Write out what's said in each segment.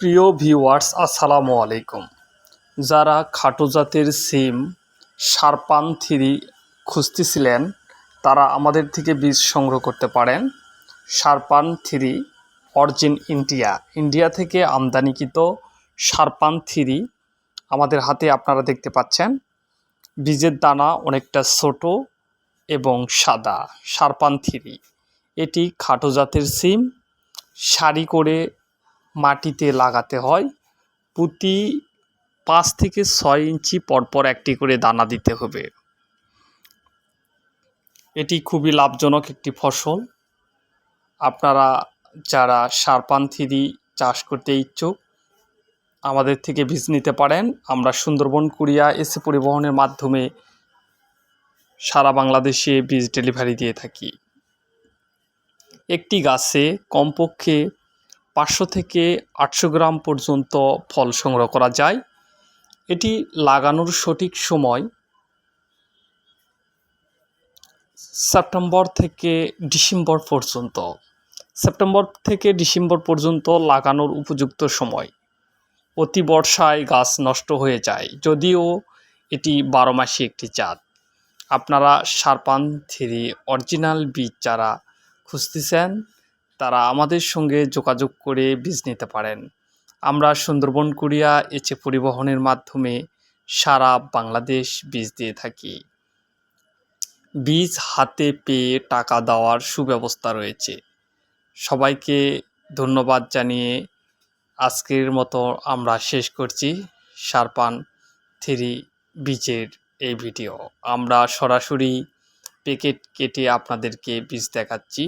প্রিয় ভিউয়ার্স, আসসালামু আলাইকুম। যারা খাটো জাতের সিম, শারপান থ্রি খুঁজতেছিলেন, তারা আমাদের থেকে বীজ সংগ্রহ করতে পারেন। শারপান থ্রি, অরিজিন ইন্ডিয়া। ইন্ডিয়া থেকে আমদানিকৃত শারপান থ্রি আমাদের হাতে আপনারা দেখতে পাচ্ছেন। বীজের দানা অনেকটা ছোট এবং সাদা, শারপান থ্রি। এটি খাটো জাতের সিম, সারি করে মাটিতে লাগাতে হয়। প্রতি পাঁচ থেকে ছয় ইঞ্চি পরপর একটি করে দানা দিতে হবে। এটি খুবই লাভজনক একটি ফসল। আপনারা যারা সারপান থ্রি চাষ করতে ইচ্ছুক, আমাদের থেকে বীজ নিতে পারেন। আমরা সুন্দরবন কুরিয়া এসে পরিবহনের মাধ্যমে সারা বাংলাদেশে বীজ ডেলিভারি দিয়ে থাকি। একটি গাছে কমপক্ষে পাঁচশো থেকে আটশো গ্রাম পর্যন্ত ফল সংগ্রহ করা যায়। এটি লাগানোর সঠিক সময় সেপ্টেম্বর থেকে ডিসেম্বর পর্যন্ত। সেপ্টেম্বর থেকে ডিসেম্বর পর্যন্ত লাগানোর উপযুক্ত সময়। অতি বর্ষায় গাছ নষ্ট হয়ে যায়, যদিও এটি বারো মাসি একটি জাত। আপনারা সারপান থ্রি, অরিজিনাল বীজ যারা খুঁজতেছেন তারা আমাদের সঙ্গে যোগাযোগ করে বীজ নিতে পারেন। আমরা সুন্দরবন, কুরিয়া এচে পরিবহনের মাধ্যমে সারা বাংলাদেশ বীজ দিয়ে থাকি। বীজ হাতে পেয়ে টাকা দেওয়ার সুব্যবস্থা রয়েছে। সবাইকে ধন্যবাদ জানিয়ে আজকের মতো আমরা শেষ করছি। সারপান থ্রি বীজের এই ভিডিও। আমরা সরাসরি প্যাকেট কেটে আপনাদেরকে বীজ দেখাচ্ছি।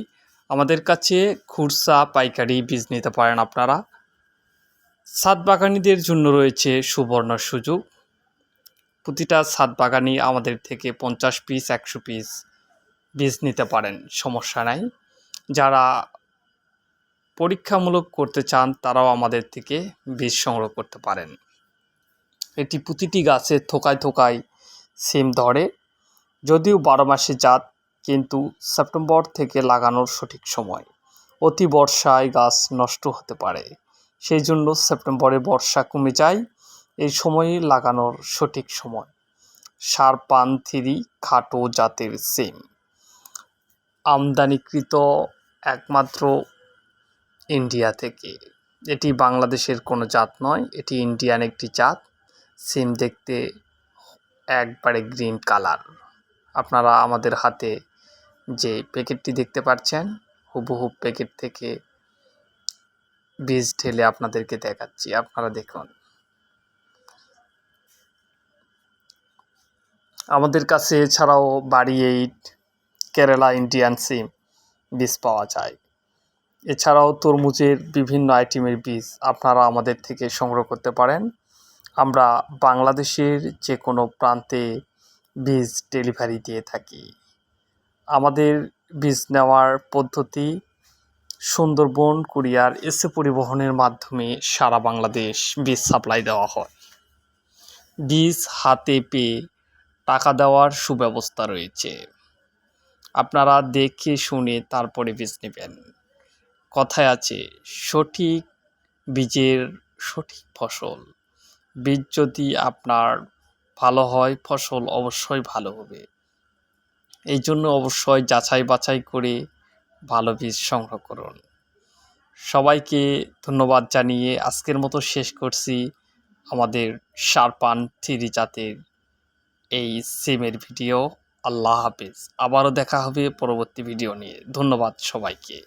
আমাদের কাছে খুরসা, পাইকারি বীজ নিতে পারেন আপনারা। সাত বাগানিদের জন্য রয়েছে সুবর্ণ সুযোগ। প্রতিটা সাত বাগানি আমাদের থেকে পঞ্চাশ পিস, একশো পিস বীজ নিতে পারেন, সমস্যা নাই। যারা পরীক্ষামূলক করতে চান, তারাও আমাদের থেকে বীজ সংগ্রহ করতে পারেন। এটি প্রতিটি গাছে থোকায় থোকায় সিম ধরে। যদিও বারো মাসে জাত কিন্তু সেপ্টেম্বর থেকে লাগানোর সঠিক সময়। অতি বর্ষায় গাছ নষ্ট হতে পারে। সেই জন্য সেপ্টেম্বরে বর্ষা কমে যায়, এই সময়ই লাগানোর সঠিক সময়। সার পান থ্রি খাটো জাতের সিম। আমদানিকৃত একমাত্র ইন্ডিয়া থেকে। এটি বাংলাদেশের কোনো জাত নয়, এটি ইন্ডিয়ান একটি জাত। সিম দেখতে একবারে গ্রিন কালার। আপনারা আমাদের হাতে যে প্যাকেটটি দেখতে পাচ্ছেন হুবহু প্যাকেট থেকে বীজ ঢেলে আপনাদেরকে দেখাচ্ছি। আপনারা দেখুন। আমাদের কাছে এছাড়াও বাড়ি এইট, কেরালা ইন্ডিয়ান সিম বীজ পাওয়া যায়। এছাড়াও তরমুজের বিভিন্ন আইটেমের বীজ আপনারা আমাদের থেকে সংগ্রহ করতে পারেন। আমরা বাংলাদেশের যে কোনো প্রান্তে বীজ ডেলিভারি দিয়ে থাকি। আমাদের বীজ নেওয়ার পদ্ধতি সুন্দরবন, কুরিয়ার, এসে পরিবহনের মাধ্যমে সারা বাংলাদেশ বীজ সাপ্লাই দেওয়া হয়। বীজ হাতে পেয়ে টাকা দেওয়ার সুব্যবস্থা রয়েছে। আপনারা দেখে শুনে তারপরে বীজ নেবেন। কথায় আছে, সঠিক বীজের সঠিক ফসল। বীজ যদি আপনার ভালো হয়, ফসল অবশ্যই ভালো হবে। এই জন্য অবশ্যই যাচাই বাছাই করে ভালো বীজ সংগ্রহ করুন। সবাইকে ধন্যবাদ জানিয়ে আজকের মতো শেষ করছি আমাদের শারপান থ্রি জাতের এই সিমের ভিডিও। আল্লাহ হাফিজ। আবারও দেখা হবে পরবর্তী ভিডিও নিয়ে। ধন্যবাদ সবাইকে।